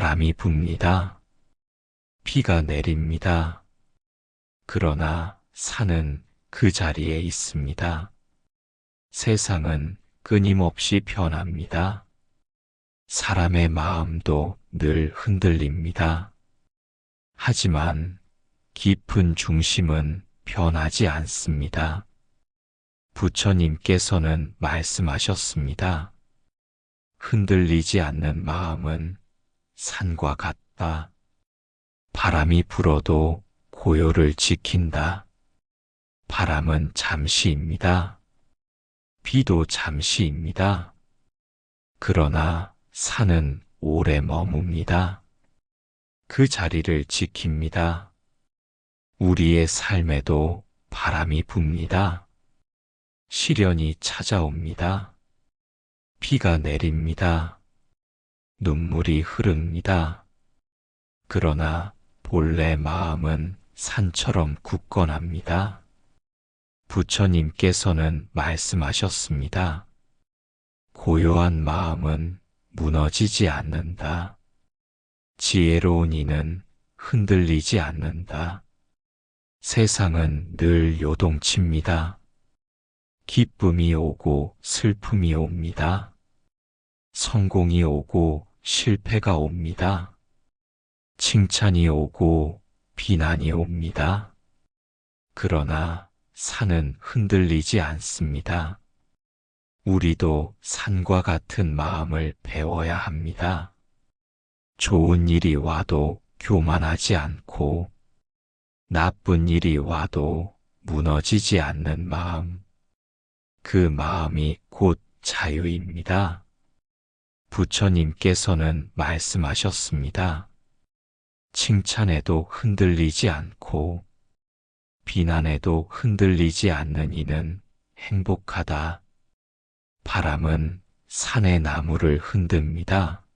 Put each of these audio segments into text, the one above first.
바람이 붑니다. 비가 내립니다. 그러나 산은 그 자리에 있습니다. 세상은 끊임없이 변합니다. 사람의 마음도 늘 흔들립니다. 하지만 깊은 중심은 변하지 않습니다. 부처님께서는 말씀하셨습니다. 흔들리지 않는 마음은 산과 같다. 바람이 불어도 고요를 지킨다. 바람은 잠시입니다. 비도 잠시입니다. 그러나 산은 오래 머뭅니다. 그 자리를 지킵니다. 우리의 삶에도 바람이 붑니다. 시련이 찾아옵니다. 비가 내립니다. 눈물이 흐릅니다. 그러나 본래 마음은 산처럼 굳건합니다. 부처님께서는 말씀하셨습니다. 고요한 마음은 무너지지 않는다. 지혜로운 이는 흔들리지 않는다. 세상은 늘 요동칩니다. 기쁨이 오고 슬픔이 옵니다. 성공이 오고 실패가 옵니다. 칭찬이 오고 비난이 옵니다. 그러나 산은 흔들리지 않습니다. 우리도 산과 같은 마음을 배워야 합니다. 좋은 일이 와도 교만하지 않고 나쁜 일이 와도 무너지지 않는 마음. 그 마음이 곧 자유입니다. 부처님께서는 말씀하셨습니다. 칭찬에도 흔들리지 않고 비난에도 흔들리지 않는 이는 행복하다. 바람은 산의 나무를 흔듭니다.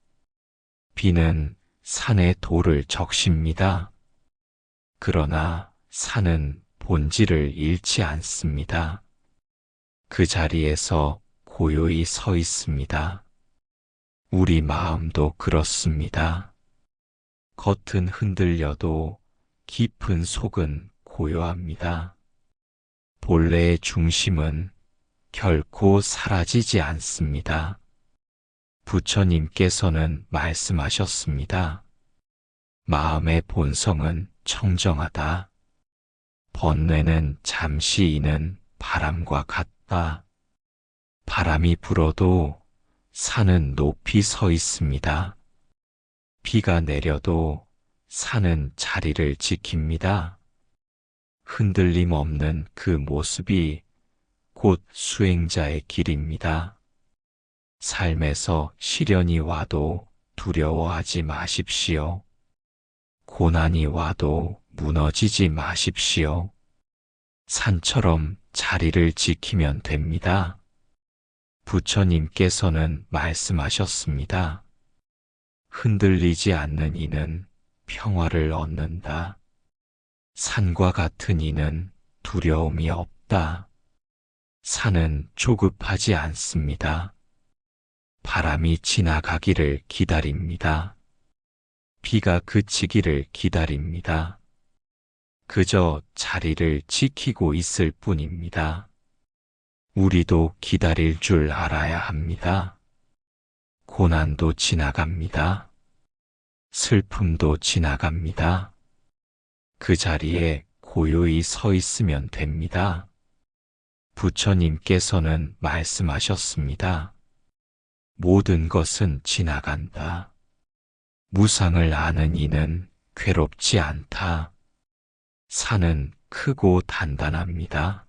비는 산의 돌을 적십니다. 그러나 산은 본질을 잃지 않습니다. 그 자리에서 고요히 서 있습니다. 우리 마음도 그렇습니다. 겉은 흔들려도 깊은 속은 고요합니다. 본래의 중심은 결코 사라지지 않습니다. 부처님께서는 말씀하셨습니다. 마음의 본성은 청정하다. 번뇌는 잠시 이는 바람과 같다. 바람이 불어도 산은 높이 서 있습니다. 비가 내려도 산은 자리를 지킵니다. 흔들림 없는 그 모습이 곧 수행자의 길입니다. 삶에서 시련이 와도 두려워하지 마십시오. 고난이 와도 무너지지 마십시오. 산처럼 자리를 지키면 됩니다. 부처님께서는 말씀하셨습니다. 흔들리지 않는 이는 평화를 얻는다. 산과 같은 이는 두려움이 없다. 산은 조급하지 않습니다. 바람이 지나가기를 기다립니다. 비가 그치기를 기다립니다. 그저 자리를 지키고 있을 뿐입니다. 우리도 기다릴 줄 알아야 합니다. 고난도 지나갑니다. 슬픔도 지나갑니다. 그 자리에 고요히 서 있으면 됩니다. 부처님께서는 말씀하셨습니다. 모든 것은 지나간다. 무상을 아는 이는 괴롭지 않다. 산은 크고 단단합니다.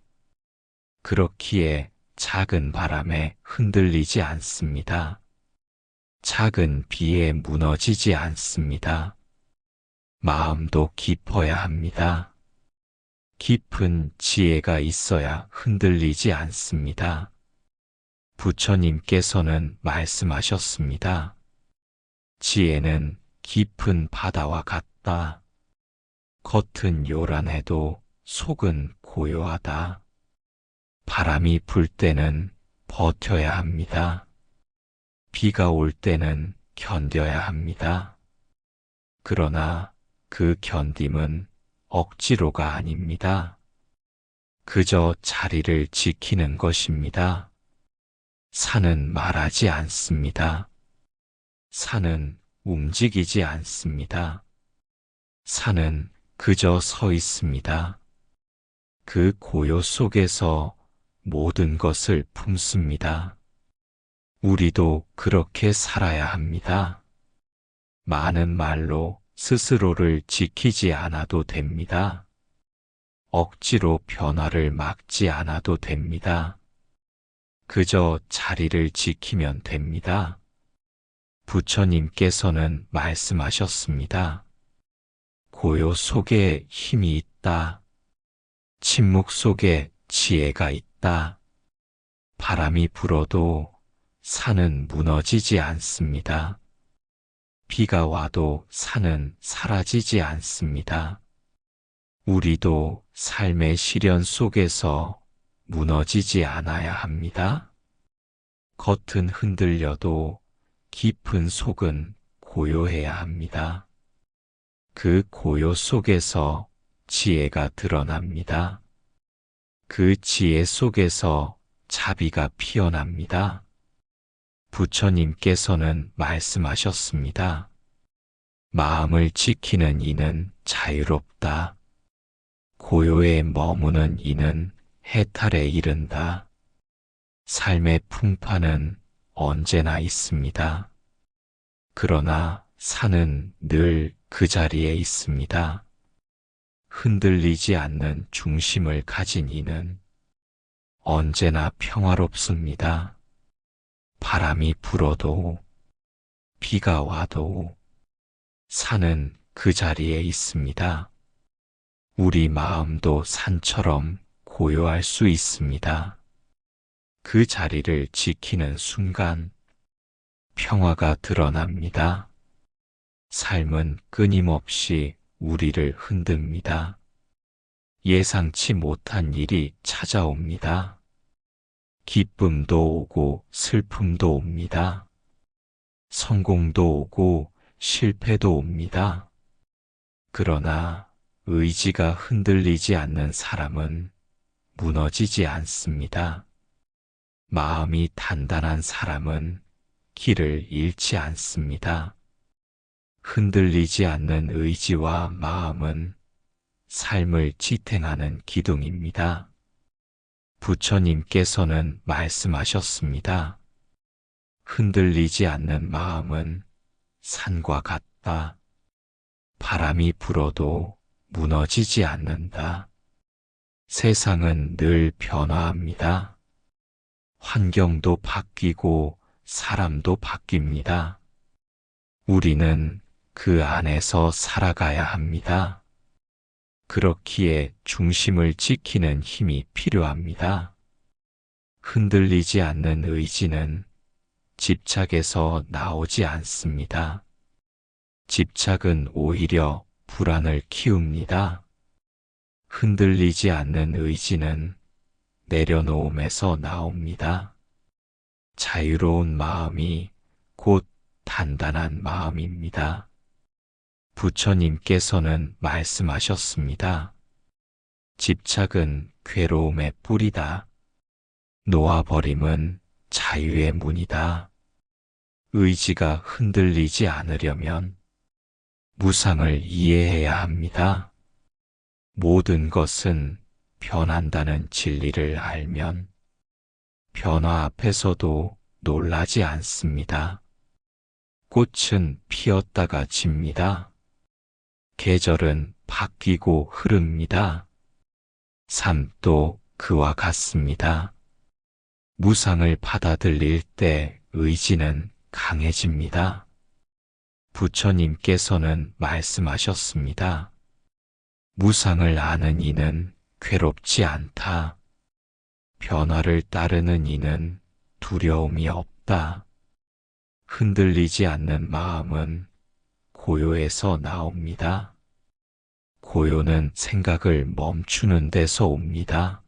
그렇기에 작은 바람에 흔들리지 않습니다. 작은 비에 무너지지 않습니다. 마음도 깊어야 합니다. 깊은 지혜가 있어야 흔들리지 않습니다. 부처님께서는 말씀하셨습니다. 지혜는 깊은 바다와 같다. 겉은 요란해도 속은 고요하다. 바람이 불 때는 버텨야 합니다. 비가 올 때는 견뎌야 합니다. 그러나 그 견딤은 억지로가 아닙니다. 그저 자리를 지키는 것입니다. 산은 말하지 않습니다. 산은 움직이지 않습니다. 산은 그저 서 있습니다. 그 고요 속에서 모든 것을 품습니다. 우리도 그렇게 살아야 합니다. 많은 말로 스스로를 지키지 않아도 됩니다. 억지로 변화를 막지 않아도 됩니다. 그저 자리를 지키면 됩니다. 부처님께서는 말씀하셨습니다. 고요 속에 힘이 있다. 침묵 속에 지혜가 있다. 바람이 불어도 산은 무너지지 않습니다. 비가 와도 산은 사라지지 않습니다. 우리도 삶의 시련 속에서 무너지지 않아야 합니다. 겉은 흔들려도 깊은 속은 고요해야 합니다. 그 고요 속에서 지혜가 드러납니다. 그 지혜 속에서 자비가 피어납니다. 부처님께서는 말씀하셨습니다. 마음을 지키는 이는 자유롭다. 고요에 머무는 이는 해탈에 이른다. 삶의 풍파는 언제나 있습니다. 그러나 산은 늘 그 자리에 있습니다. 흔들리지 않는 중심을 가진 이는 언제나 평화롭습니다. 바람이 불어도 비가 와도 산은 그 자리에 있습니다. 우리 마음도 산처럼 고요할 수 있습니다. 그 자리를 지키는 순간 평화가 드러납니다. 삶은 끊임없이 우리를 흔듭니다. 예상치 못한 일이 찾아옵니다. 기쁨도 오고 슬픔도 옵니다. 성공도 오고 실패도 옵니다. 그러나 의지가 흔들리지 않는 사람은 무너지지 않습니다. 마음이 단단한 사람은 길을 잃지 않습니다. 흔들리지 않는 의지와 마음은 삶을 지탱하는 기둥입니다. 부처님께서는 말씀하셨습니다. 흔들리지 않는 마음은 산과 같다. 바람이 불어도 무너지지 않는다. 세상은 늘 변화합니다. 환경도 바뀌고 사람도 바뀝니다. 우리는 그 안에서 살아가야 합니다. 그렇기에 중심을 지키는 힘이 필요합니다. 흔들리지 않는 의지는 집착에서 나오지 않습니다. 집착은 오히려 불안을 키웁니다. 흔들리지 않는 의지는 내려놓음에서 나옵니다. 자유로운 마음이 곧 단단한 마음입니다. 부처님께서는 말씀하셨습니다. 집착은 괴로움의 뿌리다. 놓아버림은 자유의 문이다. 의지가 흔들리지 않으려면 무상을 이해해야 합니다. 모든 것은 변한다는 진리를 알면 변화 앞에서도 놀라지 않습니다. 꽃은 피었다가 집니다. 계절은 바뀌고 흐릅니다. 삶도 그와 같습니다. 무상을 받아들일 때 의지는 강해집니다. 부처님께서는 말씀하셨습니다. 무상을 아는 이는 괴롭지 않다. 변화를 따르는 이는 두려움이 없다. 흔들리지 않는 마음은 고요에서 나옵니다. 고요는 생각을 멈추는 데서 옵니다.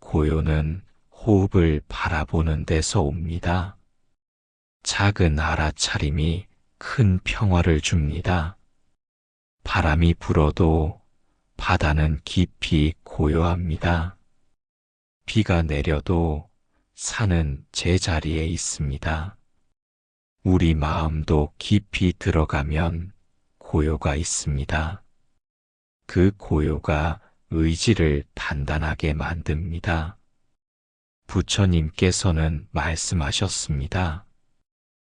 고요는 호흡을 바라보는 데서 옵니다. 작은 알아차림이 큰 평화를 줍니다. 바람이 불어도 바다는 깊이 고요합니다. 비가 내려도 산은 제자리에 있습니다. 우리 마음도 깊이 들어가면 고요가 있습니다. 그 고요가 의지를 단단하게 만듭니다. 부처님께서는 말씀하셨습니다.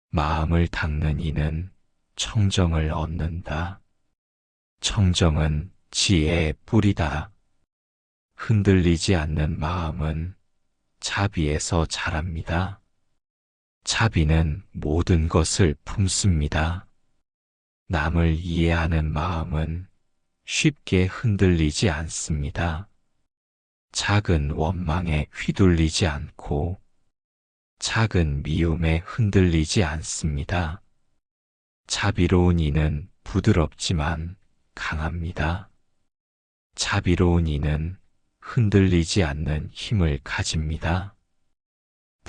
마음을 닦는 이는 청정을 얻는다. 청정은 지혜의 뿌리다. 흔들리지 않는 마음은 자비에서 자랍니다. 자비는 모든 것을 품습니다. 남을 이해하는 마음은 쉽게 흔들리지 않습니다. 작은 원망에 휘둘리지 않고 작은 미움에 흔들리지 않습니다. 자비로운 이는 부드럽지만 강합니다. 자비로운 이는 흔들리지 않는 힘을 가집니다.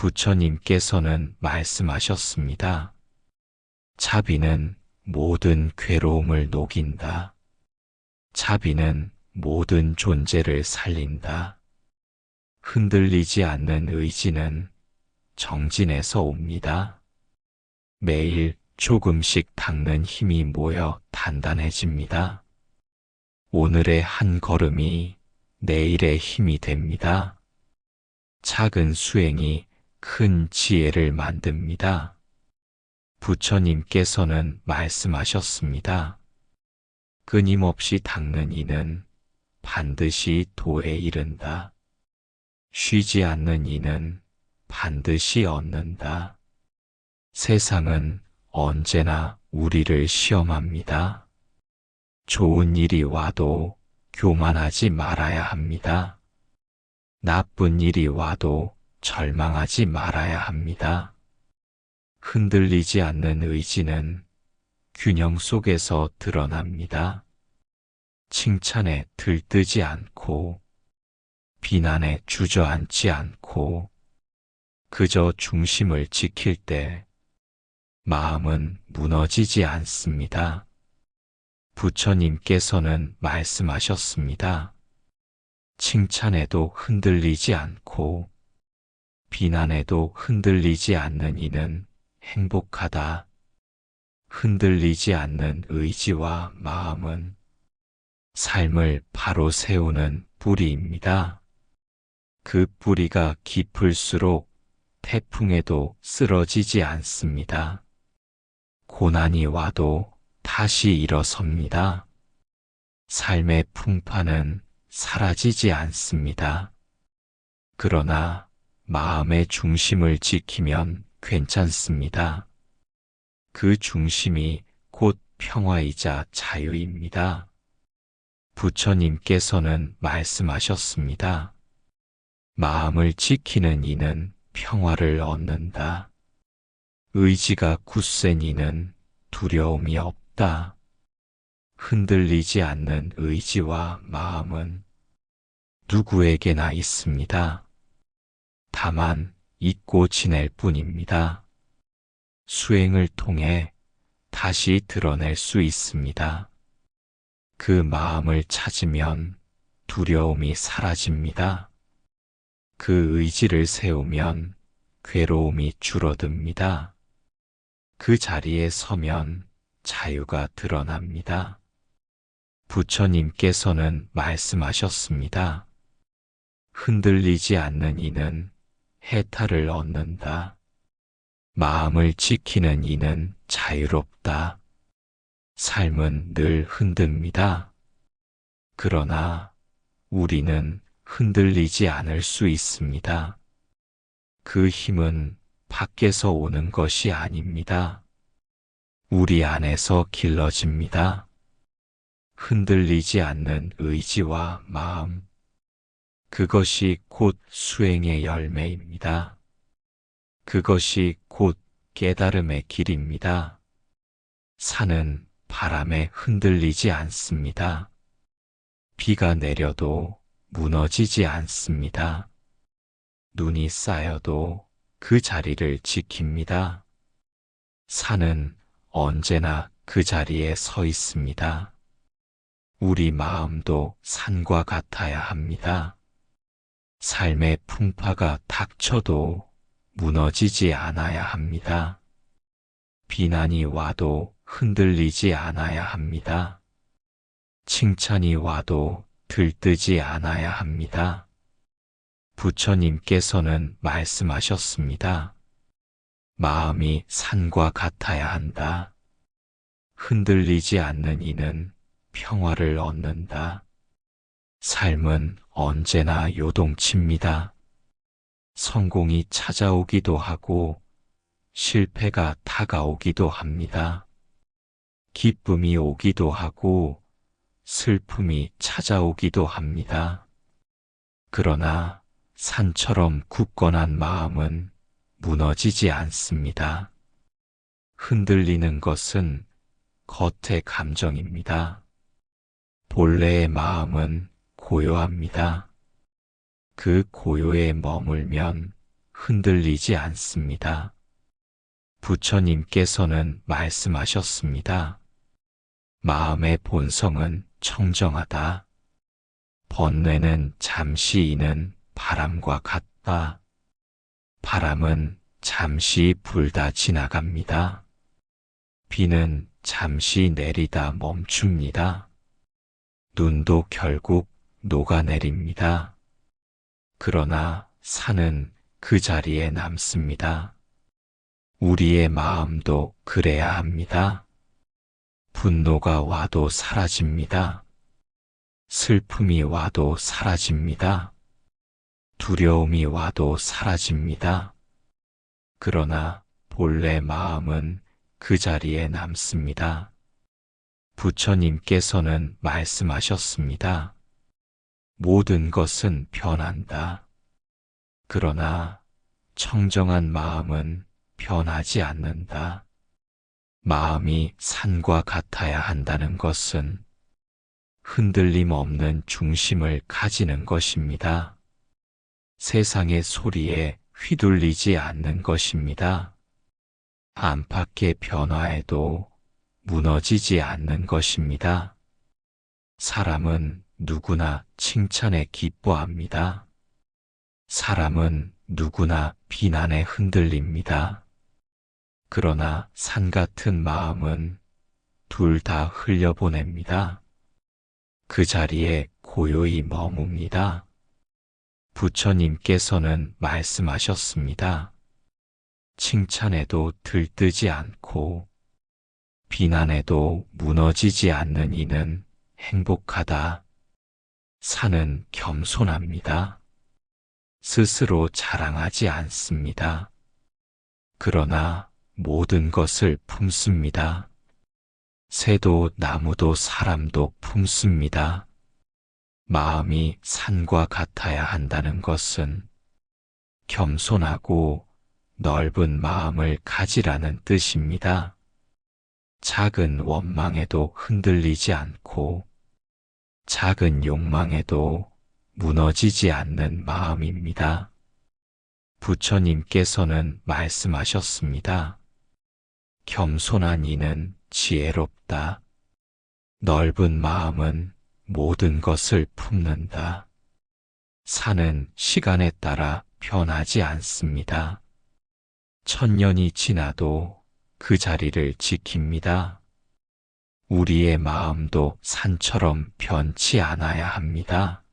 부처님께서는 말씀하셨습니다. 자비는 모든 괴로움을 녹인다. 자비는 모든 존재를 살린다. 흔들리지 않는 의지는 정진에서 옵니다. 매일 조금씩 닦는 힘이 모여 단단해집니다. 오늘의 한 걸음이 내일의 힘이 됩니다. 작은 수행이 큰 지혜를 만듭니다. 부처님께서는 말씀하셨습니다. 끊임없이 닦는 이는 반드시 도에 이른다. 쉬지 않는 이는 반드시 얻는다. 세상은 언제나 우리를 시험합니다. 좋은 일이 와도 교만하지 말아야 합니다. 나쁜 일이 와도 절망하지 말아야 합니다. 흔들리지 않는 의지는 균형 속에서 드러납니다. 칭찬에 들뜨지 않고 비난에 주저앉지 않고 그저 중심을 지킬 때 마음은 무너지지 않습니다. 부처님께서는 말씀하셨습니다. 칭찬에도 흔들리지 않고 비난에도 흔들리지 않는 이는 행복하다. 흔들리지 않는 의지와 마음은 삶을 바로 세우는 뿌리입니다. 그 뿌리가 깊을수록 태풍에도 쓰러지지 않습니다. 고난이 와도 다시 일어섭니다. 삶의 풍파는 사라지지 않습니다. 그러나 마음의 중심을 지키면 괜찮습니다. 그 중심이 곧 평화이자 자유입니다. 부처님께서는 말씀하셨습니다. 마음을 지키는 이는 평화를 얻는다. 의지가 굳센 이는 두려움이 없다. 흔들리지 않는 의지와 마음은 누구에게나 있습니다. 다만 잊고 지낼 뿐입니다. 수행을 통해 다시 드러낼 수 있습니다. 그 마음을 찾으면 두려움이 사라집니다. 그 의지를 세우면 괴로움이 줄어듭니다. 그 자리에 서면 자유가 드러납니다. 부처님께서는 말씀하셨습니다. 흔들리지 않는 이는 해탈을 얻는다. 마음을 지키는 이는 자유롭다. 삶은 늘 흔듭니다. 그러나 우리는 흔들리지 않을 수 있습니다. 그 힘은 밖에서 오는 것이 아닙니다. 우리 안에서 길러집니다. 흔들리지 않는 의지와 마음. 그것이 곧 수행의 열매입니다. 그것이 곧 깨달음의 길입니다. 산은 바람에 흔들리지 않습니다. 비가 내려도 무너지지 않습니다. 눈이 쌓여도 그 자리를 지킵니다. 산은 언제나 그 자리에 서 있습니다. 우리 마음도 산과 같아야 합니다. 삶의 풍파가 닥쳐도 무너지지 않아야 합니다. 비난이 와도 흔들리지 않아야 합니다. 칭찬이 와도 들뜨지 않아야 합니다. 부처님께서는 말씀하셨습니다. 마음이 산과 같아야 한다. 흔들리지 않는 이는 평화를 얻는다. 삶은 언제나 요동칩니다. 성공이 찾아오기도 하고 실패가 다가오기도 합니다. 기쁨이 오기도 하고 슬픔이 찾아오기도 합니다. 그러나 산처럼 굳건한 마음은 무너지지 않습니다. 흔들리는 것은 겉의 감정입니다. 본래의 마음은 고요합니다. 그 고요에 머물면 흔들리지 않습니다. 부처님께서는 말씀하셨습니다. 마음의 본성은 청정하다. 번뇌는 잠시 이는 바람과 같다. 바람은 잠시 불다 지나갑니다. 비는 잠시 내리다 멈춥니다. 눈도 결국 녹아내립니다. 그러나 산은 그 자리에 남습니다. 우리의 마음도 그래야 합니다. 분노가 와도 사라집니다. 슬픔이 와도 사라집니다. 두려움이 와도 사라집니다. 그러나 본래 마음은 그 자리에 남습니다. 부처님께서는 말씀하셨습니다. 모든 것은 변한다. 그러나 청정한 마음은 변하지 않는다. 마음이 산과 같아야 한다는 것은 흔들림 없는 중심을 가지는 것입니다. 세상의 소리에 휘둘리지 않는 것입니다. 안팎의 변화에도 무너지지 않는 것입니다. 사람은 누구나 칭찬에 기뻐합니다. 사람은 누구나 비난에 흔들립니다. 그러나 산 같은 마음은 둘 다 흘려보냅니다. 그 자리에 고요히 머뭅니다. 부처님께서는 말씀하셨습니다. 칭찬에도 들뜨지 않고 비난에도 무너지지 않는 이는 행복하다. 산은 겸손합니다. 스스로 자랑하지 않습니다. 그러나 모든 것을 품습니다. 새도 나무도 사람도 품습니다. 마음이 산과 같아야 한다는 것은 겸손하고 넓은 마음을 가지라는 뜻입니다. 작은 원망에도 흔들리지 않고 작은 욕망에도 무너지지 않는 마음입니다. 부처님께서는 말씀하셨습니다. 겸손한 이는 지혜롭다. 넓은 마음은 모든 것을 품는다. 산은 시간에 따라 변하지 않습니다. 천년이 지나도 그 자리를 지킵니다. 우리의 마음도 산처럼 변치 않아야 합니다.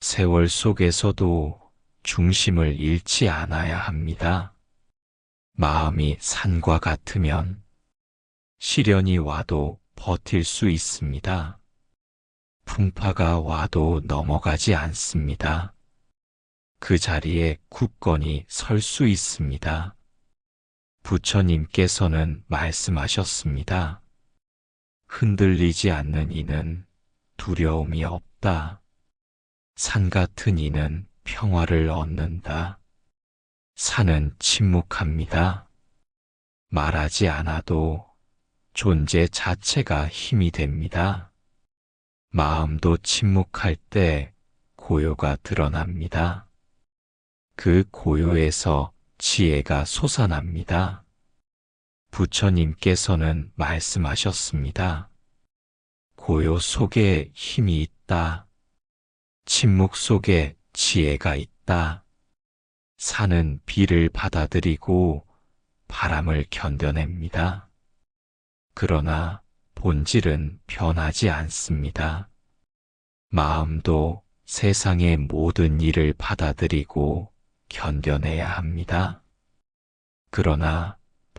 세월 속에서도 중심을 잃지 않아야 합니다. 마음이 산과 같으면 시련이 와도 버틸 수 있습니다. 풍파가 와도 넘어가지 않습니다. 그 자리에 굳건히 설 수 있습니다. 부처님께서는 말씀하셨습니다. 흔들리지 않는 이는 두려움이 없다. 산 같은 이는 평화를 얻는다. 산은 침묵합니다. 말하지 않아도 존재 자체가 힘이 됩니다. 마음도 침묵할 때 고요가 드러납니다. 그 고요에서 지혜가 솟아납니다. 부처님께서는 말씀하셨습니다. 고요 속에 힘이 있다. 침묵 속에 지혜가 있다. 산은 비를 받아들이고 바람을 견뎌냅니다. 그러나 본질은 변하지 않습니다. 마음도 세상의 모든 일을 받아들이고 견뎌내야 합니다. 그러나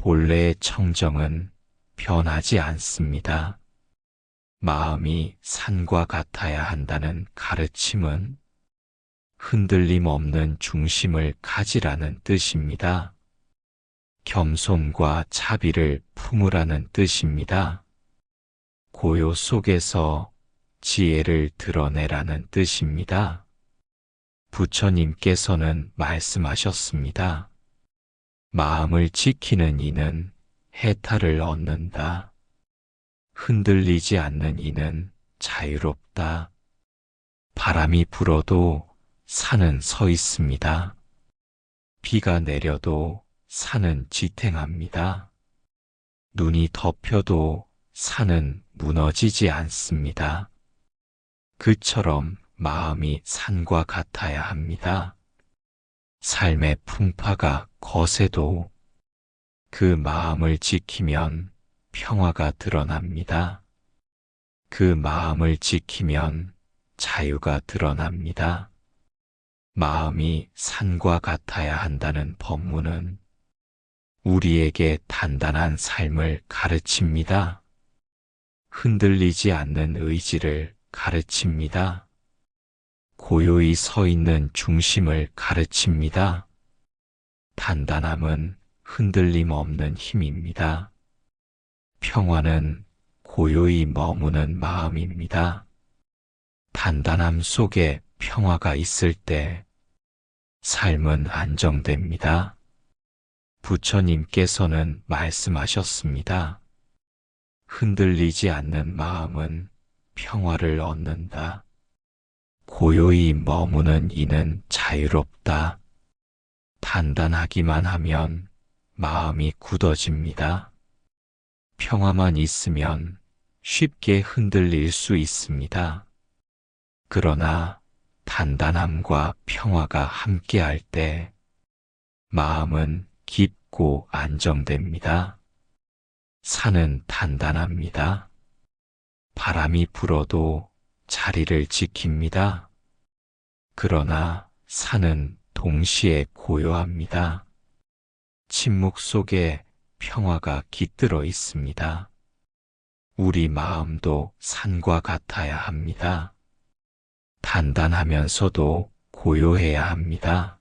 본래의 청정은 변하지 않습니다. 마음이 산과 같아야 한다는 가르침은 흔들림 없는 중심을 가지라는 뜻입니다. 겸손과 자비를 품으라는 뜻입니다. 고요 속에서 지혜를 드러내라는 뜻입니다. 부처님께서는 말씀하셨습니다. 마음을 지키는 이는 해탈을 얻는다. 흔들리지 않는 이는 자유롭다. 바람이 불어도 산은 서 있습니다. 비가 내려도 산은 지탱합니다. 눈이 덮여도 산은 무너지지 않습니다. 그처럼 마음이 산과 같아야 합니다. 삶의 풍파가 거세도 그 마음을 지키면 평화가 드러납니다. 그 마음을 지키면 자유가 드러납니다. 마음이 산과 같아야 한다는 법문은 우리에게 단단한 삶을 가르칩니다. 흔들리지 않는 의지를 가르칩니다. 고요히 서 있는 중심을 가르칩니다. 단단함은 흔들림 없는 힘입니다. 평화는 고요히 머무는 마음입니다. 단단함 속에 평화가 있을 때 삶은 안정됩니다. 부처님께서는 말씀하셨습니다. 흔들리지 않는 마음은 평화를 얻는다. 고요히 머무는 이는 자유롭다. 단단하기만 하면 마음이 굳어집니다. 평화만 있으면 쉽게 흔들릴 수 있습니다. 그러나 단단함과 평화가 함께할 때 마음은 깊고 안정됩니다. 산은 단단합니다. 바람이 불어도 자리를 지킵니다. 그러나 산은 동시에 고요합니다. 침묵 속에 평화가 깃들어 있습니다. 우리 마음도 산과 같아야 합니다. 단단하면서도 고요해야 합니다.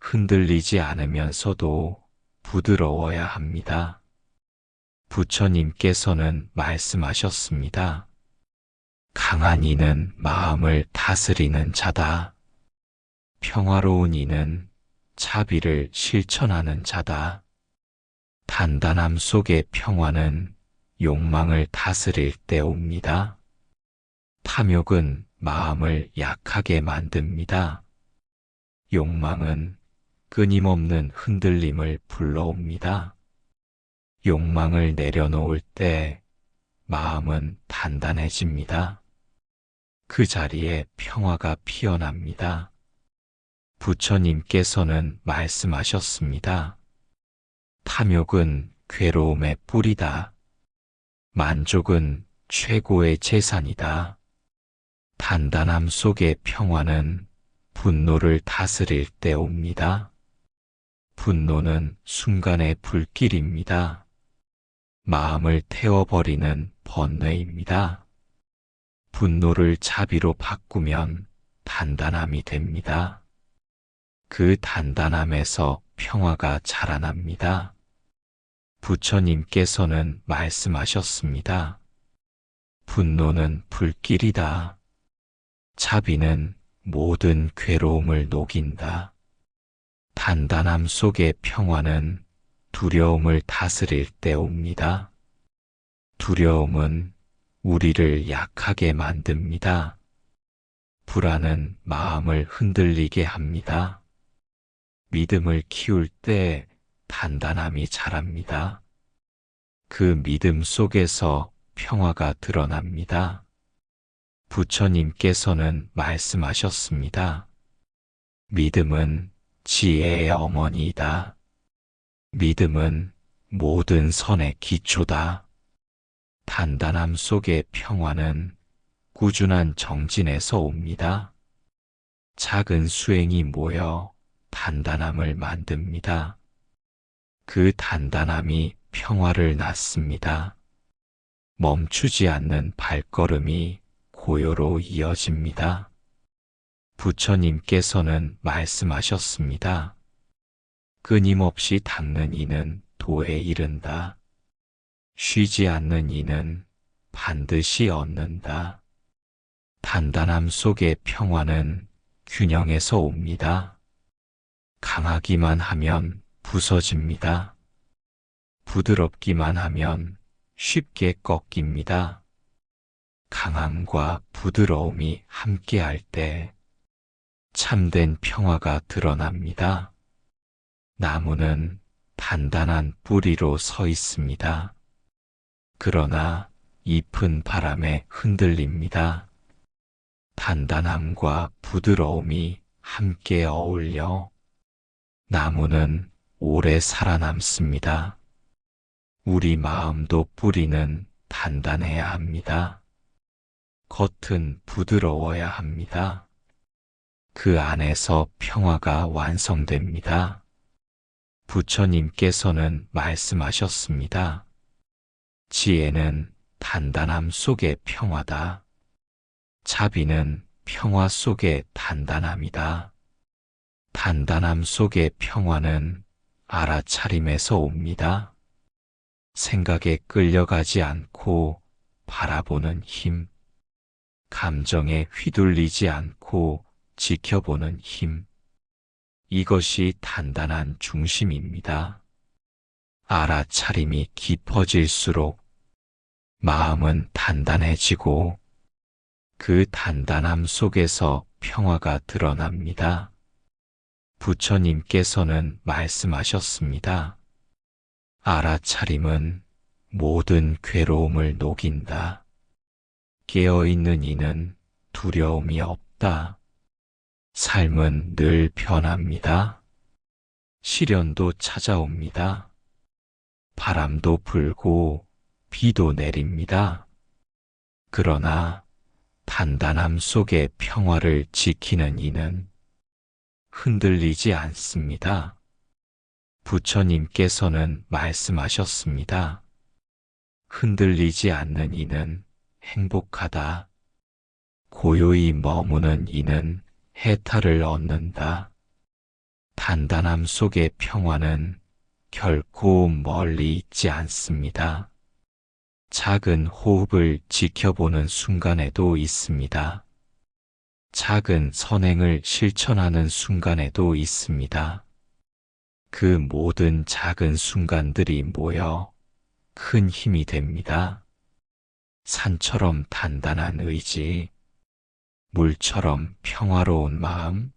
흔들리지 않으면서도 부드러워야 합니다. 부처님께서는 말씀하셨습니다. 강한 이는 마음을 다스리는 자다. 평화로운 이는 자비를 실천하는 자다. 단단함 속의 평화는 욕망을 다스릴 때 옵니다. 탐욕은 마음을 약하게 만듭니다. 욕망은 끊임없는 흔들림을 불러옵니다. 욕망을 내려놓을 때 마음은 단단해집니다. 그 자리에 평화가 피어납니다. 부처님께서는 말씀하셨습니다. 탐욕은 괴로움의 뿌리다. 만족은 최고의 재산이다. 단단함 속의 평화는 분노를 다스릴 때 옵니다. 분노는 순간의 불길입니다. 마음을 태워버리는 번뇌입니다. 분노를 자비로 바꾸면 단단함이 됩니다. 그 단단함에서 평화가 자라납니다. 부처님께서는 말씀하셨습니다. 분노는 불길이다. 자비는 모든 괴로움을 녹인다. 단단함 속의 평화는 두려움을 다스릴 때 옵니다. 두려움은 우리를 약하게 만듭니다. 불안은 마음을 흔들리게 합니다. 믿음을 키울 때 단단함이 자랍니다. 그 믿음 속에서 평화가 드러납니다. 부처님께서는 말씀하셨습니다. 믿음은 지혜의 어머니이다. 믿음은 모든 선의 기초다. 단단함 속의 평화는 꾸준한 정진에서 옵니다. 작은 수행이 모여 단단함을 만듭니다. 그 단단함이 평화를 낳습니다. 멈추지 않는 발걸음이 고요로 이어집니다. 부처님께서는 말씀하셨습니다. 끊임없이 닦는 이는 도에 이른다. 쉬지 않는 이는 반드시 얻는다. 단단함 속의 평화는 균형에서 옵니다. 강하기만 하면 부서집니다. 부드럽기만 하면 쉽게 꺾입니다. 강함과 부드러움이 함께할 때 참된 평화가 드러납니다. 나무는 단단한 뿌리로 서 있습니다. 그러나 잎은 바람에 흔들립니다. 단단함과 부드러움이 함께 어울려 나무는 오래 살아남습니다. 우리 마음도 뿌리는 단단해야 합니다. 겉은 부드러워야 합니다. 그 안에서 평화가 완성됩니다. 부처님께서는 말씀하셨습니다. 지혜는 단단함 속의 평화다. 자비는 평화 속의 단단함이다. 단단함 속의 평화는 알아차림에서 옵니다. 생각에 끌려가지 않고 바라보는 힘, 감정에 휘둘리지 않고 지켜보는 힘. 이것이 단단한 중심입니다. 알아차림이 깊어질수록 마음은 단단해지고 그 단단함 속에서 평화가 드러납니다. 부처님께서는 말씀하셨습니다. 알아차림은 모든 괴로움을 녹인다. 깨어있는 이는 두려움이 없다. 삶은 늘 변합니다. 시련도 찾아옵니다. 바람도 불고 비도 내립니다. 그러나 단단함 속의 평화를 지키는 이는 흔들리지 않습니다. 부처님께서는 말씀하셨습니다. 흔들리지 않는 이는 행복하다. 고요히 머무는 이는 해탈을 얻는다. 단단함 속의 평화는 결코 멀리 있지 않습니다. 작은 호흡을 지켜보는 순간에도 있습니다. 작은 선행을 실천하는 순간에도 있습니다. 그 모든 작은 순간들이 모여 큰 힘이 됩니다. 산처럼 단단한 의지, 물처럼 평화로운 마음,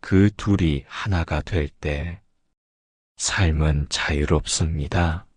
그 둘이 하나가 될 때 삶은 자유롭습니다.